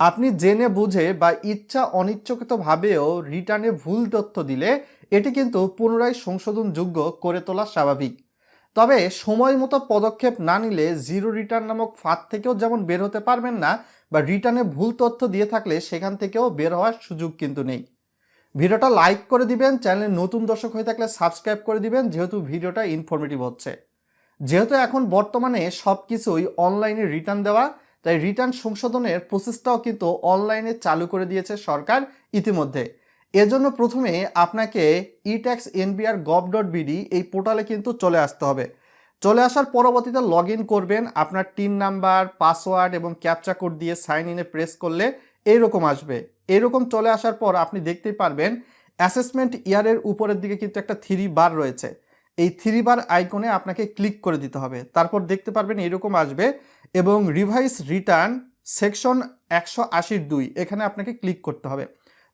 আপনি জেনে বুঝে বা ইচ্ছা অনিচ্ছাকৃতভাবেও রিটার্নে ভুল তথ্য দিলে এটি কিন্তু পুনরায় সংশোধনযোগ্য করে তোলা স্বাভাবিক। তবে সময় মতো পদক্ষেপ না নিলে জিরো রিটার্ন নামক ফাঁদ থেকেও যেমন বের হতে পারবেন না বা রিটার্নে ভুল তথ্য দিয়ে থাকলে সেখান থেকেও বের হওয়ার সুযোগ কিন্তু নেই। ভিডিওটা লাইক করে দিবেন, চ্যানেলে নতুন দর্শক হয়ে থাকলে সাবস্ক্রাইব করে দিবেন, যেহেতু ভিডিওটা ইনফরমেটিভ হচ্ছে। যেহেতু এখন বর্তমানে সব কিছুই অনলাইনে রিটার্ন দেওয়া তাই রিটার্ন সংশোধনের প্রসেসটাও কিন্তু অনলাইনে চালু করে দিয়েছে সরকার ইতিমধ্যে। এজন্য প্রথমে আপনাকে eTax NBR gov dot BD এই পোর্টালে কিন্তু চলে আসতে হবে। চলে আসার পরবর্তীতে লগ করবেন, আপনার টিন নাম্বার, পাসওয়ার্ড এবং ক্যাপচা কোড দিয়ে সাইন ইনে প্রেস করলে এইরকম আসবে। এরকম চলে আসার পর আপনি দেখতেই পারবেন, অ্যাসেসমেন্ট ইয়ারের উপরের দিকে কিন্তু একটা থ্রি বার রয়েছে। এই থ্রি বার আইকনে আপনাকে ক্লিক করে দিতে হবে। তারপর দেখতে পারবেন এরকম আসবে এবং রিভাইস রিটার্ন সেকশন একশো আশির দুই, এখানে আপনাকে ক্লিক করতে হবে।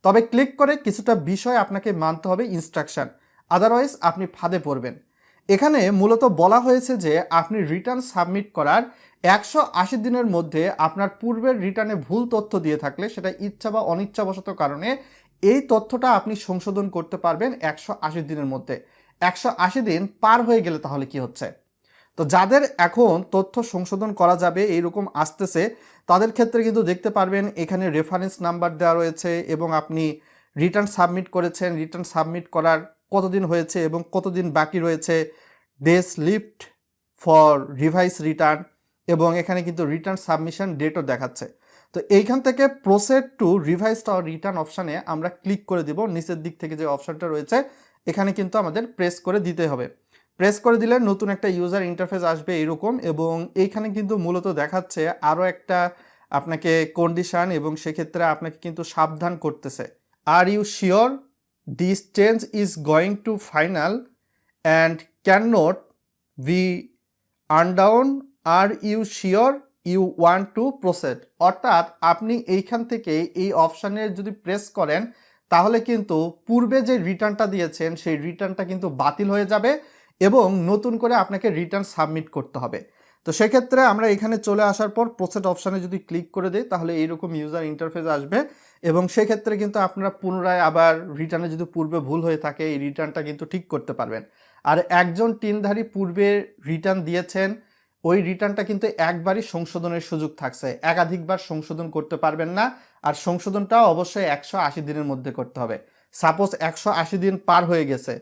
তবে ক্লিক করে কিছুটা বিষয় আপনাকে মানতে হবে ইনস্ট্রাকশন, আদারওয়াইজ আপনি ফাঁদে পড়বেন। এখানে মূলত বলা হয়েছে যে আপনি রিটার্ন সাবমিট করার একশো আশি দিনের মধ্যে আপনার পূর্বের রিটার্নে ভুল তথ্য দিয়ে থাকলে সেটা ইচ্ছা বা অনিচ্ছাবশত কারণে এই তথ্যটা আপনি সংশোধন করতে পারবেন একশো আশি দিনের মধ্যে। একশো আশি দিন পার হয়ে গেলে তাহলে কি হচ্ছে? তো যাদের এখন তথ্য সংশোধন করা যাবে, এইরকম আসতেছে, তাদের ক্ষেত্রে কিন্তু দেখতে পারবেন এখানে রেফারেন্স নাম্বার দেওয়া রয়েছে এবং আপনি রিটার্ন সাবমিট করেছেন। রিটার্ন সাবমিট করার কতদিন হয়েছে এবং কতদিন বাকি রয়েছে? Days left for revise return এবং এখানে কিন্তু রিটার্ন সাবমিশন ডেটও দেখাচ্ছে। তো এইখান থেকে প্রসেড টু রিভাইস রিটার্ন অপশানে আমরা ক্লিক করে দিব। নিচের দিক থেকে যে অপশানটা রয়েছে, এখানে কিন্তু আমাদের প্রেস করে দিতে হবে। প্রেস করে দিলে নতুন একটা ইউজার ইন্টারফেস আসবে এরকম এবং এইখানে কিন্তু মূলত দেখাচ্ছে আরও একটা আপনাকে কন্ডিশন এবং সেক্ষেত্রে আপনাকে কিন্তু সাবধান করতেছে। Are you sure this change is going to final and can not be undone are you sure you want to proceed. অর্থাৎ আপনি এইখান থেকে এই অপশানে যদি প্রেস করেন, তাহলে কিন্তু পূর্বে যে রিটার্নটা দিয়েছেন, সেই রিটার্নটা কিন্তু বাতিল হয়ে যাবে এবং নতুন করে আপনাকে রিটার্ন সাবমিট করতে হবে। তো সেক্ষেত্রে আমরা এখানে চলে আসার পর প্রসেড অপশানে যদি ক্লিক করে দিই, তাহলে এইরকম ইউজার ইন্টারফেস আসবে এবং সেক্ষেত্রে কিন্তু আপনারা পুনরায় আবার রিটার্নে যদি পূর্বে ভুল হয়ে থাকে, এই রিটার্নটা কিন্তু ঠিক করতে পারবেন। আর একজন টিনধারী পূর্বে রিটার্ন দিয়েছেন ওই রিটার্নটা কিন্তু একবারই সংশোধনের সুযোগ থাকছে। একাধিকবার সংশোধন করতে পারবেন না, আর সংশোধনটাও অবশ্যই একশো আশি দিনের মধ্যে করতে হবে। সাপোজ একশো আশি দিন পার হয়ে গেছে,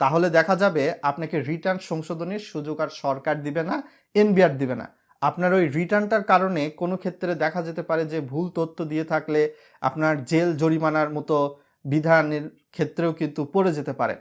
তাহলে দেখা যাবে আপনাকে রিটার্ন সংশোধনের সুযোগ আর সরকার দিবে না, এনবিআর দিবে না। আপনার ওই রিটার্নটার কারণে কোনো ক্ষেত্রে দেখা যেতে পারে যে ভুল তথ্য দিয়ে থাকলে আপনার জেল জরিমানার মতো বিধানের ক্ষেত্রেও কিন্তু পড়ে যেতে পারে।